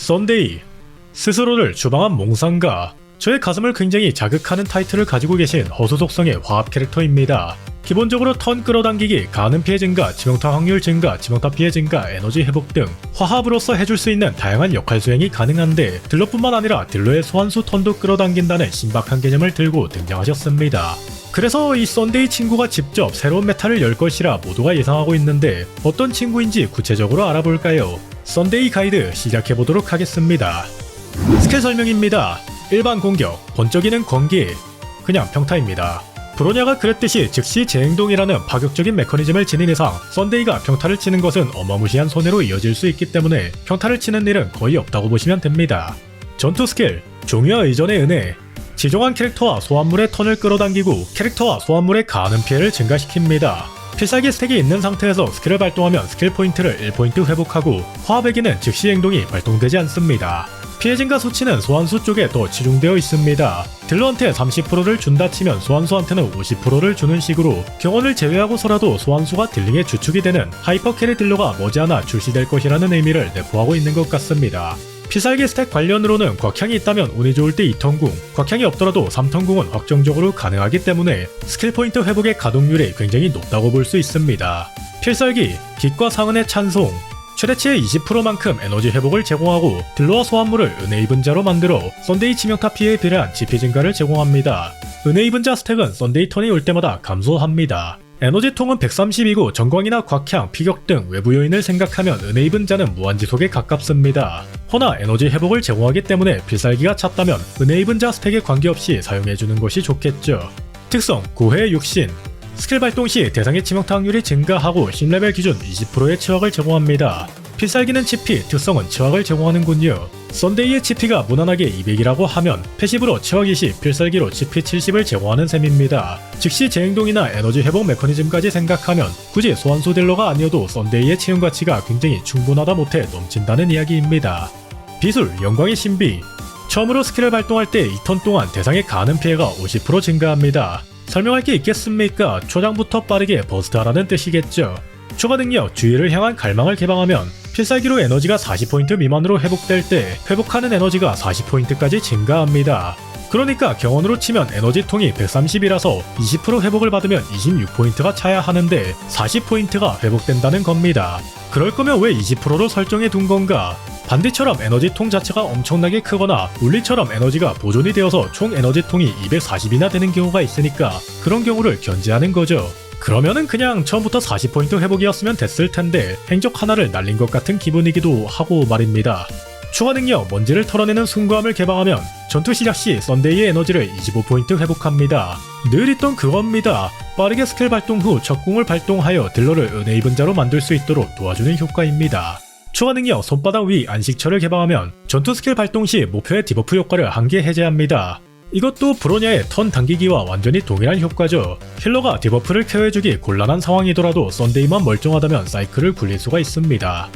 썬데이 스스로를 주방한 몽상가 저의 가슴을 굉장히 자극하는 타이틀을 가지고 계신 허수속성의 화합 캐릭터입니다. 기본적으로 턴 끌어당기기, 가는 피해 증가, 지명타 확률 증가, 지명타 피해 증가, 에너지 회복 등 화합으로서 해줄 수 있는 다양한 역할 수행이 가능한데 딜러뿐만 아니라 딜러의 소환수 턴도 끌어당긴다는 신박한 개념을 들고 등장하셨습니다. 그래서 이 썬데이 친구가 직접 새로운 메타를 열 것이라 모두가 예상하고 있는데 어떤 친구인지 구체적으로 알아볼까요? 썬데이 가이드 시작해보도록 하겠습니다. 스킬 설명입니다. 일반 공격, 번쩍이는 권기, 그냥 평타입니다. 브로냐가 그랬듯이 즉시 재행동이라는 파격적인 메커니즘을 지닌 이상 썬데이가 평타를 치는 것은 어마무시한 손해로 이어질 수 있기 때문에 평타를 치는 일은 거의 없다고 보시면 됩니다. 전투 스킬, 종유와 의전의 은혜, 지정한 캐릭터와 소환물의 턴을 끌어당기고 캐릭터와 소환물의 가는 피해를 증가시킵니다. 필살기 스택이 있는 상태에서 스킬을 발동하면 스킬 포인트를 1포인트 회복하고 화합에게는 즉시 행동이 발동되지 않습니다. 피해 증가 수치는 소환수 쪽에 더 치중되어 있습니다. 딜러한테 30%를 준다 치면 소환수한테는 50%를 주는 식으로 경원을 제외하고서라도 소환수가 딜링의 주축이 되는 하이퍼 캐리 딜러가 머지않아 출시될 것이라는 의미를 내포하고 있는 것 같습니다. 피살기 스택 관련으로는 곽향이 있다면 운이 좋을 때 2턴궁, 곽향이 없더라도 3턴궁은 확정적으로 가능하기 때문에 스킬 포인트 회복의 가동률이 굉장히 높다고 볼 수 있습니다. 필살기, 빛과 상은의 찬송, 최대치의 20%만큼 에너지 회복을 제공하고 딜러와 소환물을 은혜 입은 자로 만들어 썬데이 치명타 피해에 비례한 GP 증가를 제공합니다. 은혜 입은 자 스택은 썬데이 턴이 올 때마다 감소합니다. 에너지 통은 130이고 전광이나 곽향, 피격 등 외부 요인을 생각하면 은혜 입은 자는 무한지속에 가깝습니다. 허나 에너지 회복을 제공하기 때문에 필살기가 찼다면 은혜 입은 자 스택에 관계없이 사용해주는 것이 좋겠죠. 특성, 고해 육신, 스킬 발동 시 대상의 치명타 확률이 증가하고 신레벨 기준 20%의 치확을 제공합니다. 필살기는 치피, 특성은 치확을 제공하는군요. 썬데이의 치피가 무난하게 200이라고 하면 패시브로 치확이 시 필살기로 치피 70을 제공하는 셈입니다. 즉시 재행동이나 에너지 회복 메커니즘까지 생각하면 굳이 소환수 딜러가 아니어도 썬데이의 채용 가치가 굉장히 충분하다 못해 넘친다는 이야기입니다. 비술, 영광의 신비 처음으로 스킬을 발동할 때 2턴 동안 대상의 가는 피해가 50% 증가합니다. 설명할 게 있겠습니까? 초장부터 빠르게 버스트하라는 뜻이겠죠. 추가 능력 주위를 향한 갈망을 개방하면 필살기로 에너지가 40포인트 미만으로 회복될 때 회복하는 에너지가 40포인트까지 증가합니다. 그러니까 경원으로 치면 에너지 통이 130이라서 20% 회복을 받으면 26포인트가 차야 하는데 40포인트가 회복된다는 겁니다. 그럴 거면 왜 20%로 설정해 둔 건가? 반대처럼 에너지 통 자체가 엄청나게 크거나 물리처럼 에너지가 보존이 되어서 총 에너지 통이 240이나 되는 경우가 있으니까 그런 경우를 견제하는 거죠. 그러면은 그냥 처음부터 40포인트 회복이었으면 됐을 텐데 행적 하나를 날린 것 같은 기분이기도 하고 말입니다. 추가 능력 먼지를 털어내는 순고함을 개방하면 전투 시작 시 썬데이의 에너지를 25포인트 회복합니다. 늘 있던 그겁니다. 빠르게 스킬 발동 후 적궁을 발동하여 딜러를 은혜 입은 자로 만들 수 있도록 도와주는 효과입니다. 추가 능력 손바닥 위 안식처를 개방하면 전투 스킬 발동 시 목표의 디버프 효과를 한 개 해제합니다. 이것도 브로냐의 턴 당기기와 완전히 동일한 효과죠. 힐러가 디버프를 케어해주기 곤란한 상황이더라도 썬데이만 멀쩡하다면 사이클을 굴릴 수가 있습니다.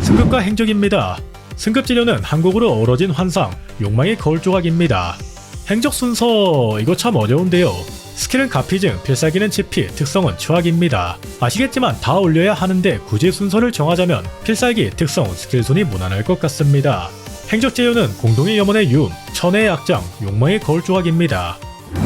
승급과 행적입니다. 승급 재료는 한국으로 어우러진 환상, 욕망의 거울 조각입니다. 행적 순서 이거 참 어려운데요. 스킬은 가피증, 필살기는 치피, 특성은 추악입니다. 아시겠지만 다 올려야 하는데 굳이 순서를 정하자면 필살기, 특성, 스킬 순이 무난할 것 같습니다. 행적 재료는 공동의 염원의 유음, 천의 악장, 욕망의 거울 조각입니다.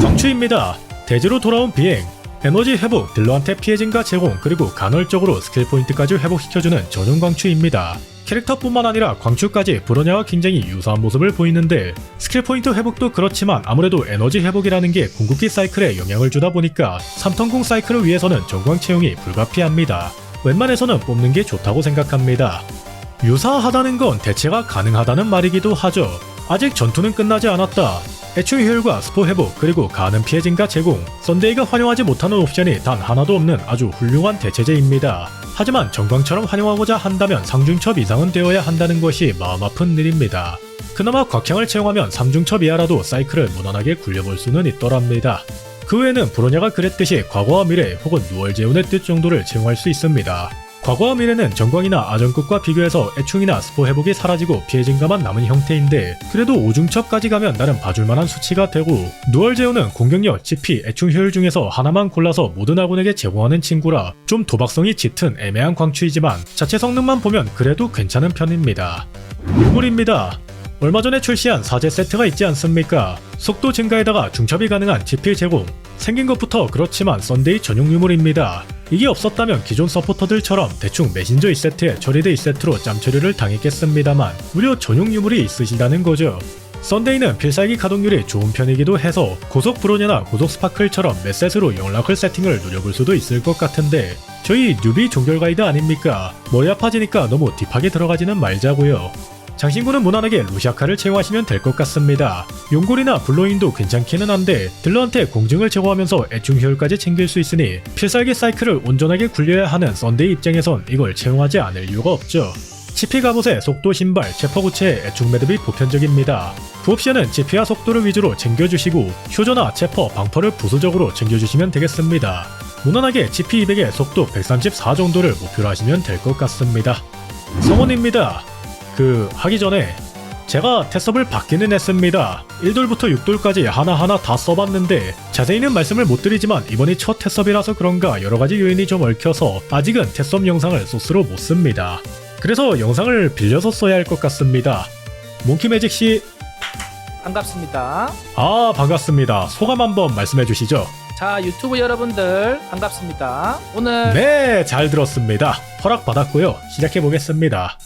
광추입니다. 대지로 돌아온 비행, 에너지 회복, 딜러한테 피해 증가 제공, 그리고 간헐적으로 스킬 포인트까지 회복시켜주는 전용 광추입니다. 캐릭터뿐만 아니라 광추까지 브로냐와 굉장히 유사한 모습을 보이는데 스킬 포인트 회복도 그렇지만 아무래도 에너지 회복이라는 게 궁극기 사이클에 영향을 주다 보니까 3턴궁 사이클을 위해서는 전광 채용이 불가피합니다. 웬만해서는 뽑는 게 좋다고 생각합니다. 유사하다는 건 대체가 가능하다는 말이기도 하죠. 아직 전투는 끝나지 않았다. 애초의 효율과 스포 회복 그리고 가는 피해 증가 제공 썬데이가 활용하지 못하는 옵션이 단 하나도 없는 아주 훌륭한 대체제입니다. 하지만 정광처럼 활용하고자 한다면 상중첩 이상은 되어야 한다는 것이 마음 아픈 일입니다. 그나마 곽향을 채용하면 3중첩 이하라도 사이클을 무난하게 굴려볼 수는 있더랍니다. 그 외에는 브로냐가 그랬듯이 과거와 미래 혹은 누월 재운의 뜻 정도를 채용할 수 있습니다. 과거와 미래는 정광이나 아전급과 비교해서 애충이나 스포 회복이 사라지고 피해 증가만 남은 형태인데 그래도 오중첩까지 가면 나름 봐줄만한 수치가 되고 누얼 제오는 공격력, GP, 애충 효율 중에서 하나만 골라서 모든 아군에게 제공하는 친구라 좀 도박성이 짙은 애매한 광추이지만 자체 성능만 보면 그래도 괜찮은 편입니다. 유물입니다. 얼마 전에 출시한 사제 세트가 있지 않습니까? 속도 증가에다가 중첩이 가능한 지필 제공. 생긴 것부터 그렇지만 썬데이 전용 유물입니다. 이게 없었다면 기존 서포터들처럼 대충 메신저 2세트에 처리대 2세트로 짬처리를 당했겠습니다만 무려 전용 유물이 있으시다는 거죠. 썬데이는 필살기 가동률이 좋은 편이기도 해서 고속 브로냐나 고속 스파클처럼 몇 셋으로 영락을 세팅을 노려볼 수도 있을 것 같은데 저희 뉴비 종결 가이드 아닙니까? 머리 아파지니까 너무 딥하게 들어가지는 말자고요. 장신구는 무난하게 루시아카를 채용하시면 될 것 같습니다. 용골이나 블로인도 괜찮기는 한데 딜러한테 공증을 제거하면서 애충 효율까지 챙길 수 있으니 필살기 사이클을 온전하게 굴려야 하는 썬데이 입장에선 이걸 채용하지 않을 이유가 없죠. 치피 갑옷의 속도 신발, 체퍼구체의 애충 매듭이 보편적입니다. 부옵션은 치피와 속도를 위주로 챙겨주시고 효저나 체퍼, 방퍼를 부수적으로 챙겨주시면 되겠습니다. 무난하게 치피 200에 속도 134 정도를 목표로 하시면 될 것 같습니다. 성원입니다. 그 하기 전에 제가 테섭을 받기는 했습니다. 1돌부터 6돌까지 하나하나 다 써봤는데 자세히는 말씀을 못 드리지만 이번이 첫 테섭이라서 그런가 여러가지 요인이 좀 얽혀서 아직은 테섭 영상을 소스로 못 씁니다. 그래서 영상을 빌려서 써야 할 것 같습니다. 몽키 매직 씨, 반갑습니다. 아 반갑습니다. 소감 한번 말씀해 주시죠. 자, 유튜브 여러분들 반갑습니다. 오늘 네, 잘 들었습니다. 허락 받았고요. 시작해 보겠습니다.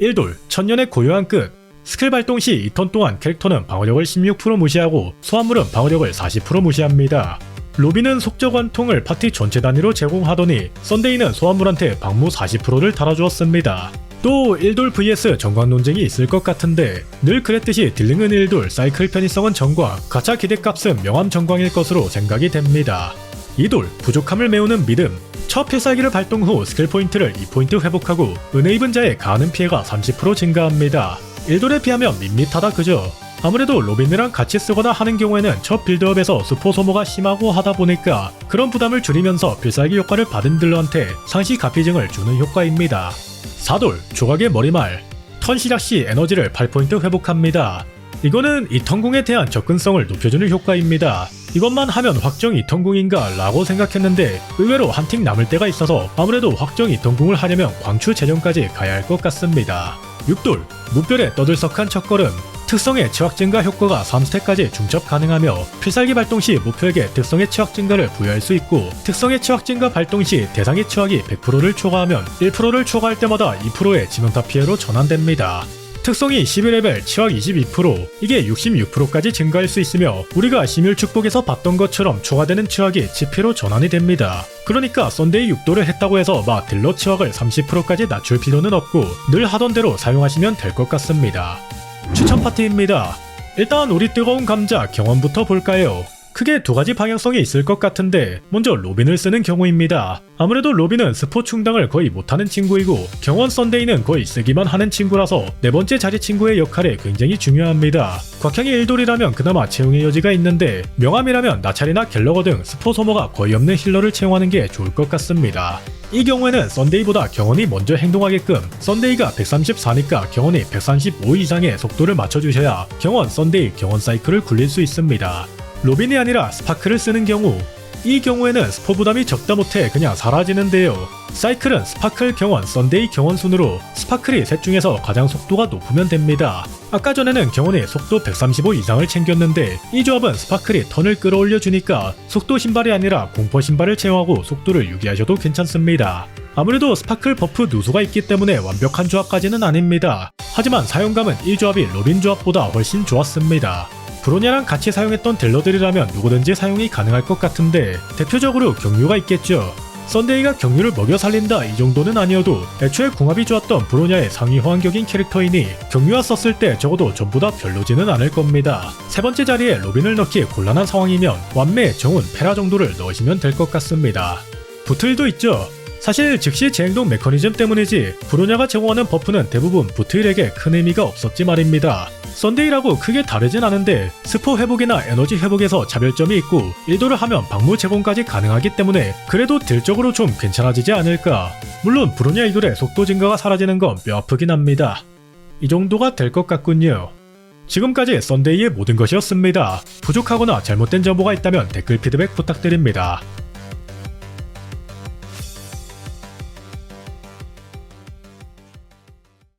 1돌, 천년의 고요한 끝. 스킬 발동 시 2턴 동안 캐릭터는 방어력을 16% 무시하고 소환물은 방어력을 40% 무시합니다. 로비는 속적 관통을 파티 전체 단위로 제공하더니 썬데이는 소환물한테 방무 40%를 달아주었습니다. 또 1돌 vs 정광 논쟁이 있을 것 같은데 늘 그랬듯이 딜링은 1돌, 사이클 편의성은 정광, 가차 기대값은 명함 정광일 것으로 생각이 됩니다. 2돌 부족함을 메우는 믿음 첫 필살기를 발동 후 스킬 포인트를 2포인트 회복하고 은혜 입은 자의 가는 피해가 30% 증가합니다. 1돌에 비하면 밋밋하다 그죠? 아무래도 로빈이랑 같이 쓰거나 하는 경우에는 첫 빌드업에서 스포 소모가 심하고 하다 보니까 그런 부담을 줄이면서 필살기 효과를 받은 딜러한테 상시 가피증을 주는 효과입니다. 4돌 조각의 머리말 턴 시작 시 에너지를 8포인트 회복합니다. 이거는 이턴궁에 대한 접근성을 높여주는 효과입니다. 이것만 하면 확정 이 턴궁인가 라고 생각했는데 의외로 한 팀 남을 때가 있어서 아무래도 확정 이 턴궁을 하려면 광추 재정까지 가야 할 것 같습니다. 6돌 무별의 떠들썩한 첫걸음 특성의 치확 증가 효과가 3스택까지 중첩 가능하며 필살기 발동 시 목표에게 특성의 치확 증가를 부여할 수 있고 특성의 치확 증가 발동 시 대상의 치확이 100%를 초과하면 1%를 초과할 때마다 2%의 지명타 피해로 전환됩니다. 특성이 11레벨 치확 22% 이게 66%까지 증가할 수 있으며 우리가 심율 축복에서 봤던 것처럼 초과되는 치확이 지피로 전환이 됩니다. 그러니까 썬데이 6도를 했다고 해서 막 딜러 치확을 30%까지 낮출 필요는 없고 늘 하던 대로 사용하시면 될 것 같습니다. 추천 파티입니다. 일단 우리 뜨거운 감자 경험부터 볼까요? 크게 두 가지 방향성이 있을 것 같은데 먼저 로빈을 쓰는 경우입니다. 아무래도 로빈은 스포 충당을 거의 못하는 친구이고 경원 썬데이는 거의 쓰기만 하는 친구라서 네 번째 자리 친구의 역할이 굉장히 중요합니다. 곽향이 일돌이라면 그나마 채용의 여지가 있는데 명함이라면 나찰이나 갤러거 등 스포 소모가 거의 없는 힐러를 채용하는 게 좋을 것 같습니다. 이 경우에는 썬데이보다 경원이 먼저 행동하게끔 썬데이가 134니까 경원이 135 이상의 속도를 맞춰주셔야 경원 썬데이 경원 사이클을 굴릴 수 있습니다. 로빈이 아니라 스파크를 쓰는 경우 이 경우에는 스포 부담이 적다 못해 그냥 사라지는데요. 사이클은 스파클 경원, 썬데이 경원 순으로 스파클이 셋 중에서 가장 속도가 높으면 됩니다. 아까 전에는 경원이 속도 135 이상을 챙겼는데 이 조합은 스파클이 턴을 끌어올려 주니까 속도 신발이 아니라 공포 신발을 채용하고 속도를 유지하셔도 괜찮습니다. 아무래도 스파클 버프 누수가 있기 때문에 완벽한 조합까지는 아닙니다. 하지만 사용감은 이 조합이 로빈 조합보다 훨씬 좋았습니다. 브로냐랑 같이 사용했던 딜러들이라면 누구든지 사용이 가능할 것 같은데 대표적으로 경유가 있겠죠. 썬데이가 경유를 먹여 살린다 이 정도는 아니어도 애초에 궁합이 좋았던 브로냐의 상위 호환격인 캐릭터이니 경유와 썼을 때 적어도 전부 다 별로지는 않을 겁니다. 세 번째 자리에 로빈을 넣기 곤란한 상황이면 완매, 정운, 페라 정도를 넣으시면 될 것 같습니다. 부틀도 있죠. 사실 즉시 재행동 메커니즘 때문이지 브로냐가 제공하는 버프는 대부분 부트일에게 큰 의미가 없었지 말입니다. 썬데이라고 크게 다르진 않은데 스포 회복이나 에너지 회복에서 차별점이 있고 1도를 하면 방무 제공까지 가능하기 때문에 그래도 딜적으로 좀 괜찮아지지 않을까. 물론 브로냐 이돌의 속도 증가가 사라지는 건 뼈아프긴 합니다. 이 정도가 될 것 같군요. 지금까지 썬데이의 모든 것이었습니다. 부족하거나 잘못된 정보가 있다면 댓글 피드백 부탁드립니다.